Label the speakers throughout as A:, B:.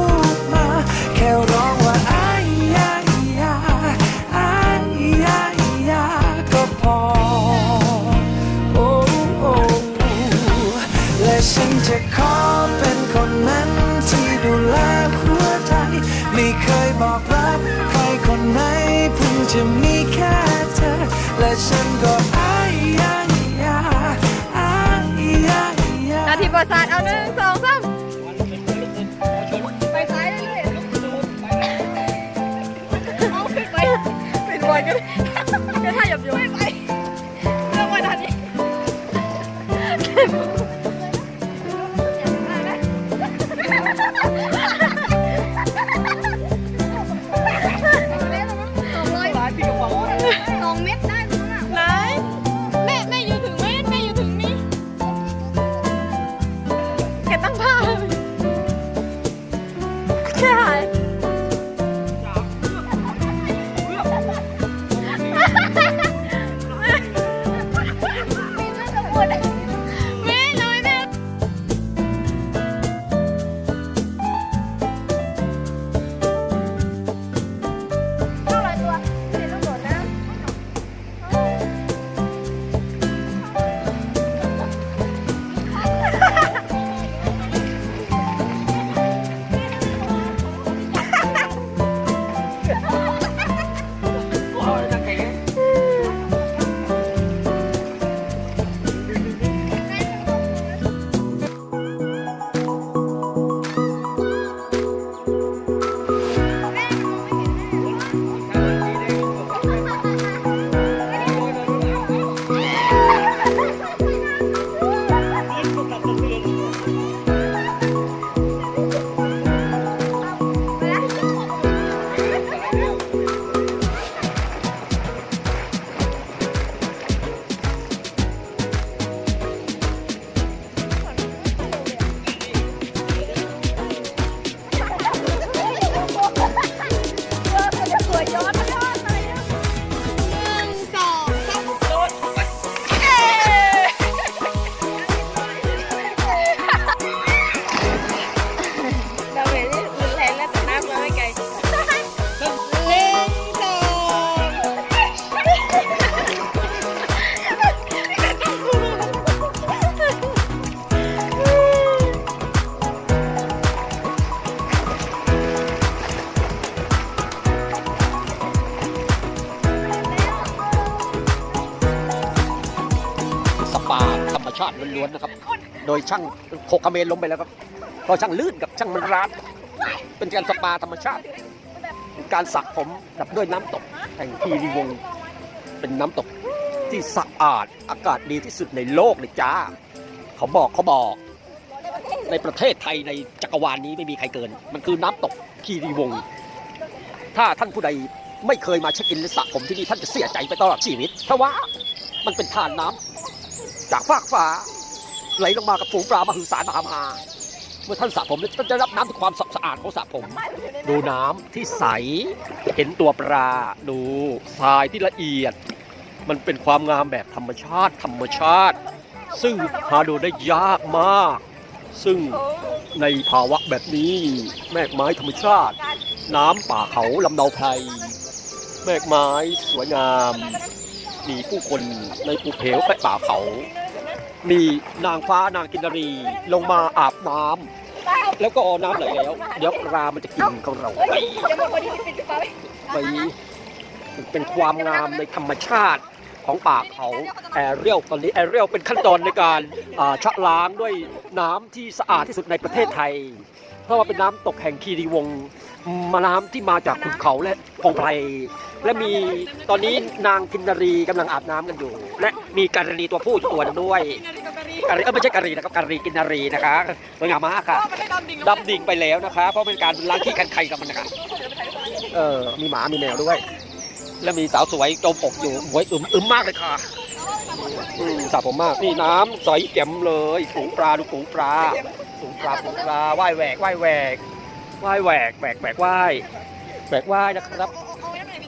A: ด ดูแลหัวใจ ไม่เคยบอกรักใครคนไหนเพิ่งจะมีแค่เธอ และฉันก็อายยายาอายยายา
B: นาทีประสาทเอาหนึ่งสองสามไปซ้ายเรื่อยๆเอาขึ้นไปเป็นบอยกันจะท่าหยบอยู่ไาติล้วน
C: ๆนะครับ โดยช่างโคกเมรล้มไปแล้วครับเพราะช่างลื่นกับช่างมันร้านเป็นการสปาธรรมชาติ การสระผมกับด้วยน้ำตกแห่งคีรีวง เป็นน้ำตกที่สะอาดอากาศดีที่สุดในโลกเลยจ้า เขาบอกเขาบอก ในประเทศไทยในจักรวาลนี้ไม่มีใครเกิน มันคือน้ำตกคีรีวง ถ้าท่านผู้ใดไม่เคยมาเช็คอินหรือสระผมที่นี่ท่านจะเสียใจไปตลอดชีวิต เพราะว่ามันเป็นทานน้ำ จากฟากฟ้าไหลลงมากับฝูงปลามหึสามหามาเมื่อท่านสระผมนี่ยท่านจะรับน้ำด้วยความสะอาดของสระผม ดูน้ำที่ใสเห็นตัวปลาดูทรายที่ละเอียด มันเป็นความงามแบบธรรมชาติ ธรรมชาติ ซึ่งหาดูได้ยากมาก ซึ่งในภาวะแบบนี้แมกไม้ธรรมชาติ น้ำป่าเขาลำเนาไพรแมกไม้สวยงาม มีผู้คนในภูเพวและป่าเขา มีนางฟ้านางกินรีลงมาอาบน้ำแล้วก็น้ำไหลแล้ว เดี๋ยวปลามันจะกินของเราไป
B: เป๋าไว้
C: ไปเป็นความงามในธรรมชาติของป่าเขาแอเรียลตอนนี้แอเรียลเป็นขั้นตอนในการชะล้างด้วยน้ำที่สะอาดที่สุดในประเทศไทย เพราะว่าเป็นน้ำตกแห่งคีรีวงศ์ มาน้ำที่มาจากขุนเขาและพงไพรและมีตอนนี้นางกินนารีกำลังอาบน้ำกันอยู่ และมีการีตัวผู้อยู่ตัวหนึงด้วยการีเออไม่ใช่การีนะครับการีกินนารีนะคะสวยงามมากค่ะ
B: ไม่ให้ดำดิ่ง
C: ดำดิ่งไปแล้วนะคะเพราะเป็นการล้างขี้คันไข่กับมันนะคะเออมีหมามีแมวด้วย และมีสาวสวยจมอกอยู่หวยอึมอึมมากเลยค่ะอืมสระผมมากนี่น้ำใสแจ่มเลยฝูงปลาดูฝูงปลาฝูงปลาฝูงปลาว่ายแหวกว่ายแหวก ว่ายแหวกแหวกแหวกว่ายแหวกว่ายนะครับ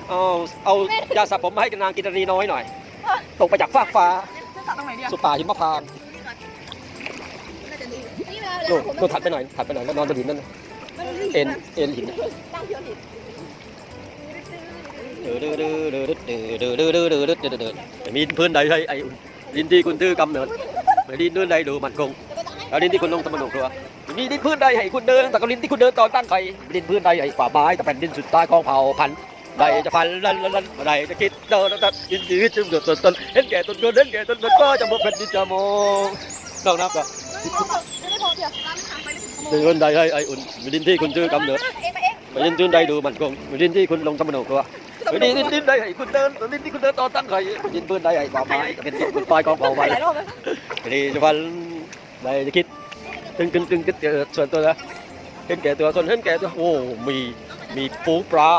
C: เอาเอายาสระผมมาให้กนางกินรีน้อยหน่อย ตกไปจากฟากฟ้า
B: จะตัดตรงไหนดีอะ
C: สุป่าหิมพานต์โน่นโน่นถัดไปหน่อยถัดไปหน่อยแล้วนอนบนหินนั่นน่ะเอ็นเอ็นหินเดือดเดือดเดือดเดือดเดือดเดือดเดือดเดือดเดือดเดือดเดือดมีพื้นใดให้ไอ้ดินที่คุณตื้อกำเนิดไม่ดินพื้นใดดูมันคงแล้วดินที่คุณลงตะมันหนุกตัว มีดินพื้นใดให้คุณเดินแต่ก็ดินที่คุณเดินตอนตั้งไข่ดินพื้นใดให้ป่าไม้แต่แผ่นดินสุดท้ายของเผ่าพันธุ์ใดจะพันลันลันลันใดจะคิดเดินแล้วดินชีวิตจึงเดือดตนตนเห็นแก่ตนตนเห็นแก่ตนตนก็จะมองแผ่นดินจะมองนอกนับก่
B: อน
C: ดินใดให้ไอ้อุ่นมีดินที่คุณตื้อกำเนิดดินพื้นใดดูมันคงมีดินที่คุณลงตะมันหนกวไปดินดินใดไอ้คุณเดินดินที่คุณเดินตอนตั้งไข่ดินพื้นใดไอ้ป่าไม้เป็นดินปลายกองเผา
B: ไป
C: ไว้
B: หลายรอบแล้ว
C: ไปดิจะพันใดจะคิด ตึงตึงตึงเออส่วนตัวนะเห็นแก่ตัวส่วนเห็นแก่ตัวโอ้มีมีปูปลา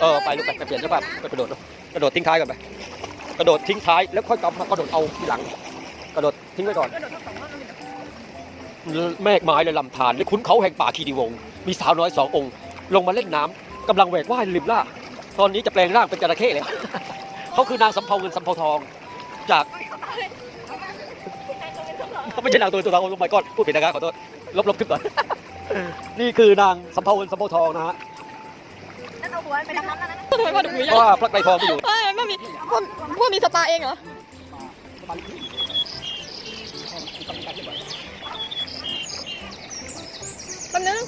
C: เออไปลูกไปเปลี่ยนเสื้อผ้าไปกระโดดกระโดดทิ้งท้ายกันไปกระโดดทิ้งท้ายแล้วค่อยกลับมากระโดดเอาทีหลัง กระโดดทิ้งไว้ก่อนแมกไม้และลำธารและขุนเขาแห่งป่าคีรีวง มีสาวน้อยสององค์ ลงมาเล่นน้ำกำลังแหวกว่ายริมล่าตอนนี้จะแปลงร่างเป็นจระเข้เลยเขาคือนางสำเภาเงินสำเภาทอง จาก ไม่ใช่นางตัวตัวทองโอ้ my god พูดผิดนะครับขอโทษลบลบคลิปก่อน นี่คือนางสำเภาเงินสำเภาทองนะฮะ
B: นั่นเอาหัวไปทำน้ำนั่นนะทำไมพ่อถึงมี
C: เพราะว่าพระไตรทองไปอยู่
B: เฮ้ยพ่อมีพ่อพ่อมีสปาเองเหรอ แป๊บนึง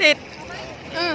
B: ติด อื
C: ม